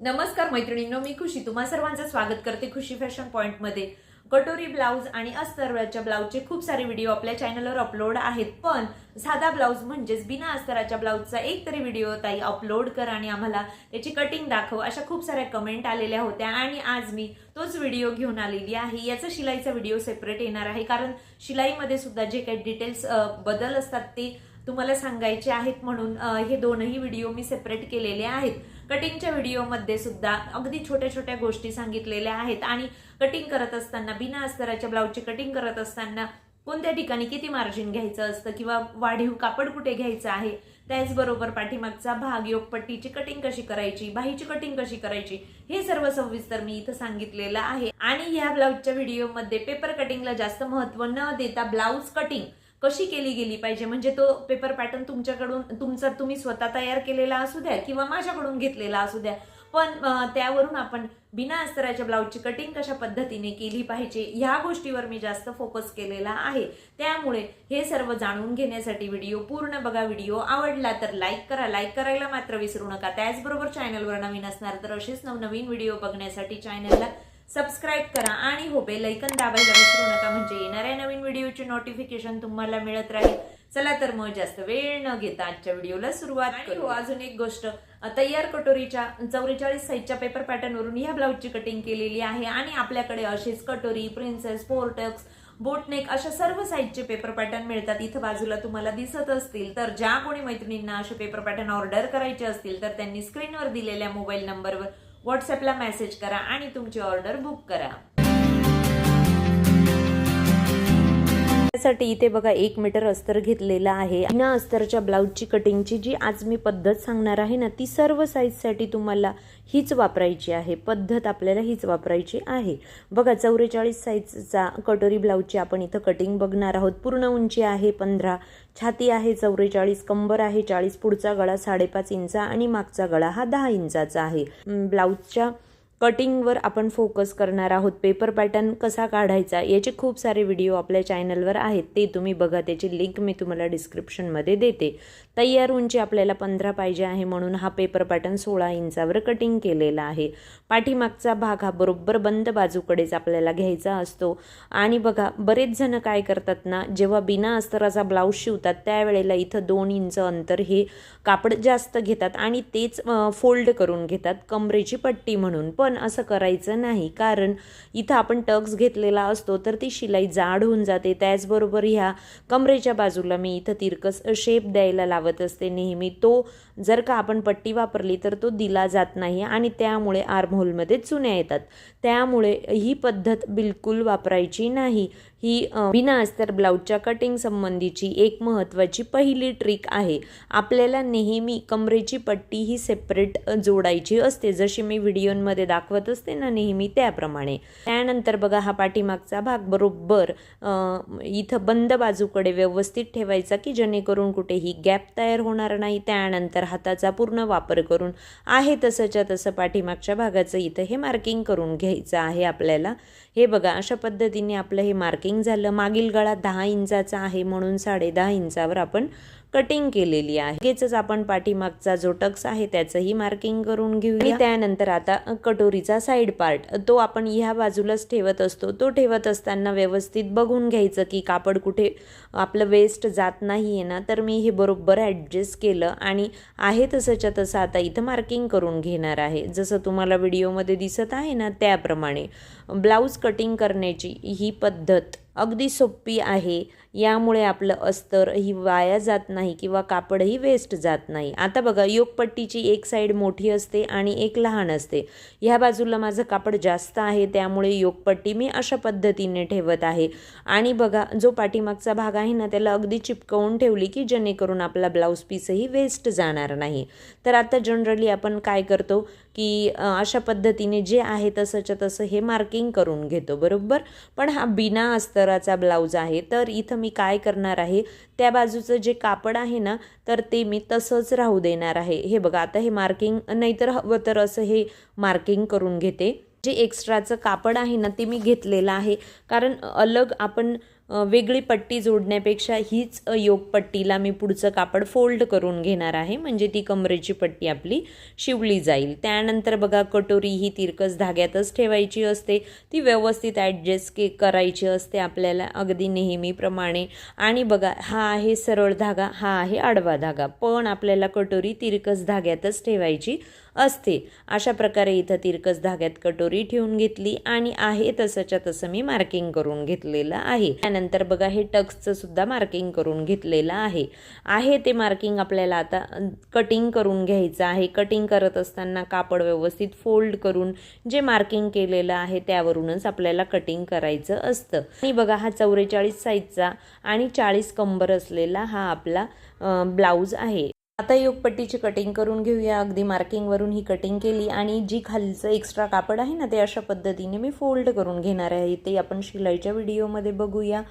नमस्कार मैत्रिणींनो मी खुशी. तुम्हा सर्वांचं स्वागत करते खुशी फॅशन पॉईंटमध्ये कटोरी ब्लाऊज आणि अस्तरच्या ब्लाऊजचे खूप सारे व्हिडिओ आपल्या चॅनलवर अपलोड आहेत. पण साधा ब्लाऊज म्हणजेच बिना अस्तराच्या ब्लाऊजचा एक तरी व्हिडिओ ताई अपलोड कर आणि आम्हाला त्याची कटिंग दाखव अशा खूप साऱ्या कमेंट आलेल्या होत्या. आणि आज मी तोच व्हिडिओ घेऊन आलेली आहे. याचा शिलाईचा व्हिडिओ सेपरेट येणार आहे. कारण शिलाईमध्ये सुद्धा जे काही डिटेल्स बदल असतात ते तुम्हाला सांगायचे आहेत म्हणून हे दोनही व्हिडिओ मी सेपरेट केलेले आहेत. कटिंगच्या व्हिडिओमध्ये सुद्धा अगदी छोट्या छोट्या गोष्टी सांगितलेल्या आहेत. आणि कटिंग करत असताना बिना अस्तराच्या ब्लाऊजची कटिंग करत असताना कोणत्या ठिकाणी किती मार्जिन घ्यायचं असतं किंवा वाढीव कापड कुठे घ्यायचं आहे? त्याचबरोबर पाठीमागचा भाग योगपट्टीची कटिंग कशी करायची बाहीची कटिंग कशी करायची हे सर्व सविस्तर मी इथं सांगितलेलं आहे. आणि या ब्लाऊजच्या व्हिडिओमध्ये पेपर कटिंगला जास्त महत्त्व न देता ब्लाऊज कटिंग कशी केली गेली पाहिजे? म्हणजे तो पेपर पॅटर्न तुमच्याकडून तुमचा तुम्ही स्वतः तयार केलेला असू द्या किंवा माझ्याकडून घेतलेला असू द्या. पण त्यावरून आपण बिना अस्तराच्या ब्लाऊजची कटिंग कशा पद्धतीने केली पाहिजे? ह्या गोष्टीवर मी जास्त फोकस केलेला आहे. त्यामुळे हे सर्व जाणून घेण्यासाठी व्हिडिओ पूर्ण बघा. व्हिडिओ आवडला तर लाईक करा. लाईक करायला मात्र विसरू नका. त्याचबरोबर चॅनलवर नवीन असणार तर असेच नवनवीन व्हिडिओ बघण्यासाठी चॅनलला सबस्क्राईब करा आणि हो बेल ऐकन दाबायला विसरू नका. म्हणजे येणाऱ्या नवीन व्हिडिओची नोटिफिकेशन तुम्हाला मिळत राहील. चला तर मग जास्त वेळ न घेता आजच्या व्हिडिओला सुरुवात करू अजून एक गोष्ट. तयार कटोरीच्या चौवेचाळीस साईजच्या पेपर पॅटर्न वरून ह्या ब्लाऊजची कटिंग केलेली आहे. आणि आपल्याकडे अशीच कटोरी प्रिन्सेस पोर्टक्स बोटनेक अशा सर्व साईजचे पेपर पॅटर्न मिळतात. इथं बाजूला तुम्हाला दिसत असतील. तर ज्या कोणी मैत्रिणींना असे पेपर पॅटर्न ऑर्डर करायचे असतील तर त्यांनी स्क्रीनवर दिलेल्या मोबाईल नंबरवर व्हॉट्सॲपला मेसेज करा आणि तुमची ऑर्डर बुक करा. त्यासाठी इथे बघा एक मीटर अस्तर घेतलेला आहे. ना अस्तरच्या ब्लाऊजची कटिंगची जी आज मी पद्धत सांगणार आहे ना ती सर्व साईजसाठी तुम्हाला हीच वापरायची आहे. पद्धत आपल्याला हीच वापरायची आहे. बघा चौवेचाळीस साईजचा कटोरी ब्लाऊजची आपण इथं कटिंग बघणार आहोत. पूर्ण उंची आहे पंधरा छाती आहे चौवेचाळीस कंबर आहे चाळीस पुढचा गळा साडेपाच इंचा आणि मागचा गळा हा दहा इंचाचा आहे. ब्लाऊजच्या कटिंगवर आपण फोकस करणार आहोत. पेपर पॅटर्न कसा काढायचा याचे खूप सारे व्हिडिओ आपल्या चॅनलवर आहेत. ते तुम्ही बघा त्याची लिंक मी तुम्हाला डिस्क्रिप्शनमध्ये देते. तयार उंची आपल्याला पंधरा पाहिजे आहे म्हणून हा पेपर पॅटर्न सोळा इंचावर कटिंग केलेला आहे. पाठीमागचा भाग हा बरोबर बंद बाजूकडेच आपल्याला घ्यायचा असतो. आणि बघा बरेच जण काय करतात ना जेव्हा बिना अस्तराचा ब्लाऊज शिवतात त्यावेळेला इथं दोन इंच अंतर हे कापड जास्त घेतात आणि तेच फोल्ड करून घेतात. कमरेची पट्टी म्हणून. पण असं करायचं नाही. कारण इथं आपण टक्स घेतलेला असतो तर ती शिलाई जाड होऊन जाते. त्याचबरोबर ह्या कमरेच्या बाजूला मी इथं तिरकस शेप द्यायला लावत असते नेहमी. तो जर का आपण पट्टी वापरली तर तो दिला जात नाही आणि त्यामुळे आर्महोलमध्ये चुन्या येतात. त्यामुळे ही पद्धत बिलकुल वापरायची नाही. ही बिना अस्तर ब्लाऊजच्या कटिंग संबंधीची एक महत्त्वाची पहिली ट्रिक आहे. आपल्याला नेहमी कमरेची पट्टी ही सेपरेट जोडायची असते. जशी मी व्हिडिओमध्ये दाखवत असते ना नेहमी त्याप्रमाणे. त्यानंतर बघा हा पाठीमागचा भाग बरोबर इथं बंद बाजूकडे व्यवस्थित ठेवायचा की जेणेकरून कुठेही गॅप तयार होणार नाही. त्यानंतर हाताचा पूर्ण वापर करून आहे तसंच्या तसं पाठीमागच्या भागाचं इथं हे मार्किंग करून घ्यायचं आहे आपल्याला. हे बघा अशा पद्धतीने आपलं हे मार्किंग झालं. मागील गळा दहा इंचाचा आहे म्हणून साडे दहा इंचावर आपण कटिंग केलेली आहे. लगेचच आपण पाठीमागचा जो टक्स आहे त्याचंही मार्किंग करून घेऊया. त्यानंतर आता कटोरीचा साईड पार्ट तो आपण ह्या बाजूलाच ठेवत असतो. तो ठेवत असताना व्यवस्थित बघून घ्यायचं की कापड कुठे आपलं वेस्ट जात नाही आहे ना तर मी हे बरोबर ॲडजस्ट केलं आणि आहे तसंच्या तसं आता इथं मार्किंग करून घेणार आहे. जसं तुम्हाला व्हिडिओमध्ये दिसत आहे ना त्याप्रमाणे. ब्लाऊज कटिंग करण्याची ही पद्धत. अगदी सोपी आहे. यामुळे आपलं अस्तर ही वाया जात नाही किंवा कापडही वेस्ट जात नाही. आता बघा योगपट्टीची एक साईड मोठी असते आणि एक लहान असते. ह्या बाजूला माझं कापड जास्त आहे त्यामुळे योगपट्टी मी अशा पद्धतीने ठेवत आहे. आणि बघा जो पाठीमागचा भाग आहे ना त्याला अगदी चिपकवून ठेवली की जेणेकरून आपला ब्लाऊज पीसही वेस्ट जाणार नाही. तर आता जनरली आपण काय करतो? की अशा पद्धतीने जे आहे तसंच्या तसं हे मार्किंग करून घेतो बरोबर? पण हा बिना अस्तराचा ब्लाऊज आहे तर इथं मी काय करणार आहे? त्या बाजूचं जे कापड आहे ना तर ते मी तसंच राहू देणार आहे. हे बघा आता हे मार्किंग नाहीतर हवं तर असं हे मार्किंग करून घेते. जे एक्स्ट्राचं कापड आहे ना ते मी घेतलेलं आहे. कारण अलग आपण वेगळी पट्टी जोडण्यापेक्षा हीच योग पट्टीला मी पुढचं कापड फोल्ड करून घेणार आहे. म्हणजे ती कमरेची पट्टी आपली शिवली जाईल. त्यानंतर बघा कटोरी ही तिरकस धाग्यातच ठेवायची असते. ती व्यवस्थित ॲडजस्ट के करायची असते आपल्याला अगदी नेहमीप्रमाणे. आणि बघा हा आहे सरळ धागा हा आहे आडवा धागा. पण आपल्याला कटोरी तिरकस धाग्यातच ठेवायची असते. अशा प्रकारे इथं तिरकस धाग्यात कटोरी ठेवून घेतली आणि आहे तसंच्या तसं मी मार्किंग करून घेतलेलं आहे. त्यानंतर बघा हे टक्सचं सुद्धा मार्किंग करून घेतलेलं आहे. आहे ते मार्किंग आपल्याला आता कटिंग करून घ्यायचं आहे. कटिंग करत असताना कापड व्यवस्थित फोल्ड करून जे मार्किंग केलेलं आहे त्यावरूनच आपल्याला कटिंग करायचं असतं. आणि बघा हा चौवेचाळीस साईजचा आणि चाळीस कंबर असलेला हा आपला ब्लाऊज आहे. आता योगपट्टीची कटिंग करून घेऊया. अगदी मार्किंगवरून ही कटिंग केली आणि जी खालचं एक्स्ट्रा कापड आहे ना ते अशा पद्धतीने मी फोल्ड करून घेणार आहे. ते आपण शिलाईच्या व्हिडिओमध्ये बघूया.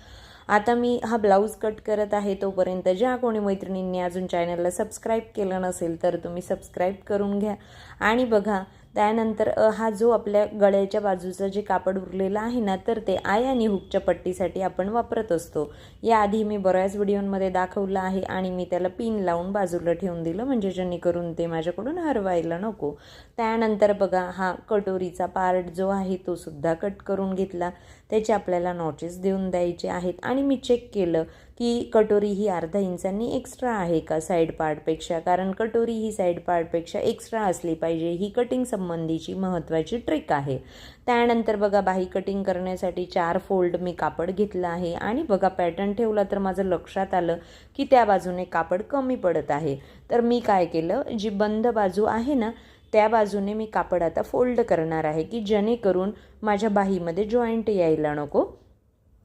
आता मी हा ब्लाऊज कट करत आहे. तोपर्यंत ज्या कोणी मैत्रिणींनी अजून चॅनलला सबस्क्राईब केलं नसेल तर तुम्ही सबस्क्राईब करून घ्या. आणि बघा त्यानंतर अ, हा जो आपल्या गळ्याच्या बाजूचं जे कापड उरलेलं आहे ना तर ते आय आणि हुकच्या पट्टीसाठी आपण वापरत असतो. याआधी मी बऱ्याच व्हिडिओमध्ये दाखवलं आहे आणि मी त्याला पिन लावून बाजूला ठेवून दिलं म्हणजे जेणेकरून ते माझ्याकडून हरवायला नको. त्यानंतर बघा हा कटोरीचा पार्ट जो आहे तो सुद्धा कट करून घेतला. त्याचे आपल्याला नॉचेस देऊन द्यायचे आहेत. आणि मी चेक केलं की कटोरी ही अर्धा इंचांनी एक्स्ट्रा आहे का साईड पार्टपेक्षा कारण कटोरी ही साईड पार्टपेक्षा एक्स्ट्रा असली पाहिजे. ही कटिंग संबंधीची महत्त्वाची ट्रिक आहे. त्यानंतर बघा बाही कटिंग करण्यासाठी चार फोल्ड मी कापड घेतलं आहे. आणि बघा पॅटर्न ठेवला तर माझं लक्षात आलं की त्या बाजूने कापड कमी पडत आहे. तर मी काय केलं? जी बंद बाजू आहे ना त्या बाजूने मी कापड आता फोल्ड करणार आहे की जेणेकरून माझ्या बाहीमध्ये जॉईंट यायला नको.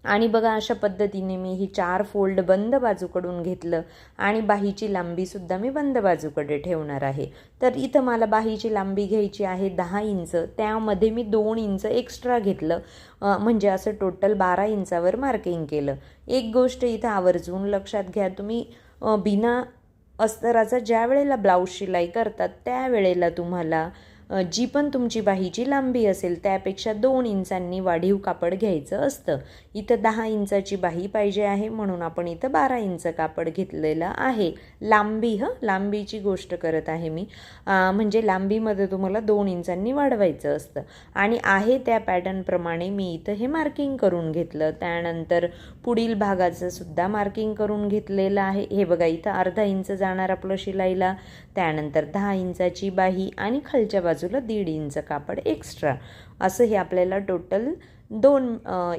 आणि बघा अशा पद्धतीने मी ही चार फोल्ड बंद बाजूकडून घेतलं आणि बाहीची लांबीसुद्धा मी बंद बाजूकडे ठेवणार आहे. तर इथं मला बाहीची लांबी घ्यायची आहे दहा इंच त्यामध्ये मी दोन इंच एक्स्ट्रा घेतलं म्हणजे असं टोटल बारा इंचावर मार्किंग केलं. एक गोष्ट इथं आवर्जून लक्षात घ्या तुम्ही बिना अस्तराचा ज्या वेळेला ब्लाऊज शिलाई करतात त्यावेळेला तुम्हाला जी पण तुमची बाहीची लांबी असेल त्यापेक्षा दोन इंचांनी वाढीव कापड घ्यायचं असतं. इथं दहा इंचाची बाही पाहिजे आहे म्हणून आपण इथं बारा इंच कापड घेतलेलं आहे. लांबी हं? लांबीची गोष्ट करत आहे मी. म्हणजे लांबीमध्ये तुम्हाला दोन इंचांनी वाढवायचं असतं. आणि आहे त्या पॅटर्नप्रमाणे मी इथं हे मार्किंग करून घेतलं. त्यानंतर पुढील भागाचं सुद्धा मार्किंग करून घेतलेलं आहे. हे बघा इथं अर्धा इंच जाणार आपलं शिलाईला. त्यानंतर दहा इंचाची बाही आणि खालच्या बाजूला दीड इंच कापड एक्स्ट्रा असं हे आपल्याला टोटल दोन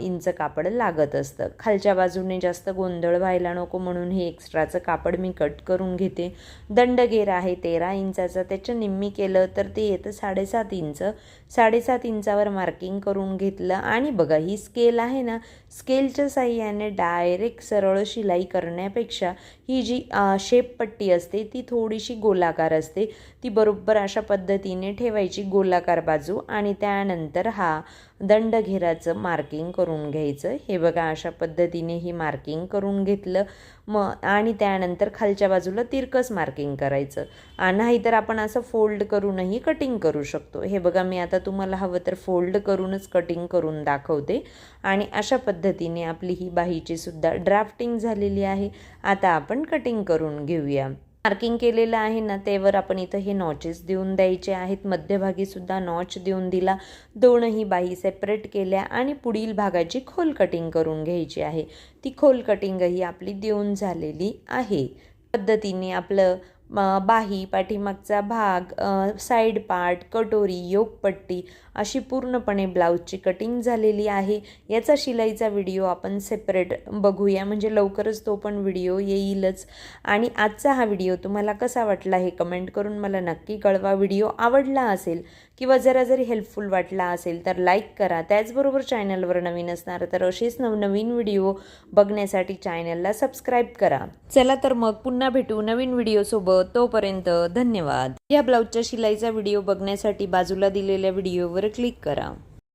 इंच कापड लागत असतं. खालच्या बाजूने जास्त गोंधळ व्हायला नको म्हणून हे एक्स्ट्राचं कापड मी कट करून घेते. दंडगेर आहे तेरा इंचाचा. त्याच्या निम्मी केलं तर ते येतं साडेसात इंच. साडेसात इंचावर मार्किंग करून घेतलं. आणि बघा ही स्केल आहे ना स्केलच्या साह्याने डायरेक्ट सरळ शिलाई करण्यापेक्षा ही जी शेप शेपपट्टी असते ती थोडीशी गोलाकार असते. ती बरोबर अशा पद्धतीने ठेवायची गोलाकार बाजू आणि त्यानंतर हा दंडघेराचं मार्किंग करून घ्यायचं. हे बघा अशा पद्धतीने ही मार्किंग करून घेतलं. मग आणि त्यानंतर खालच्या बाजूला तिरकस मार्किंग करायचं. आ, नाहीतर आपण असं फोल्ड करूनही कटिंग करू शकतो. हे बघा मी आता तुम्हाला हवं तर फोल्ड करूनच कटिंग करून दाखवते. आणि अशा पद्धतीने आपली ही बाहीची सुद्धा ड्राफ्टिंग झालेली आहे. आता आपण कटिंग करून घेऊया. मार्किंग केलेलं आहे ना त्यावर आपण इथं हे नॉचेस देऊन द्यायचे आहेत. मध्यभागी सुद्धा नॉच देऊन दिला. दोनही बाही सेपरेट केल्या आणि पुढील भागाची खोल कटिंग करून घ्यायची आहे. ती खोल कटिंगही आपली देऊन झालेली आहे. पद्धतीने आपलं बाही पाठीमागचा भाग साईड पार्ट कटोरी योगपट्टी अशी पूर्णपणे ब्लाऊजची कटिंग झालेली आहे. याचा शिलाईचा व्हिडिओ आपण सेपरेट बघूया. म्हणजे लवकरच तो पण व्हिडिओ येईलच. आणि आजचा हा व्हिडिओ तुम्हाला कसा वाटला हे कमेंट करून मला नक्की कळवा. व्हिडिओ आवडला असेल किंवा जरा जरी हेल्पफुल वाटला असेल तर लाईक करा. त्याचबरोबर चॅनलवर नवीन असणार तर असेच नवनवीन व्हिडिओ बघण्यासाठी चॅनलला सबस्क्राईब करा. चला तर मग पुन्हा भेटू नवीन व्हिडिओसोबत तोपर्यंत धन्यवाद. या ब्लाऊजच्या शिलाईचा व्हिडिओ बघण्यासाठी बाजूला दिलेल्या व्हिडिओवर क्लिक करा.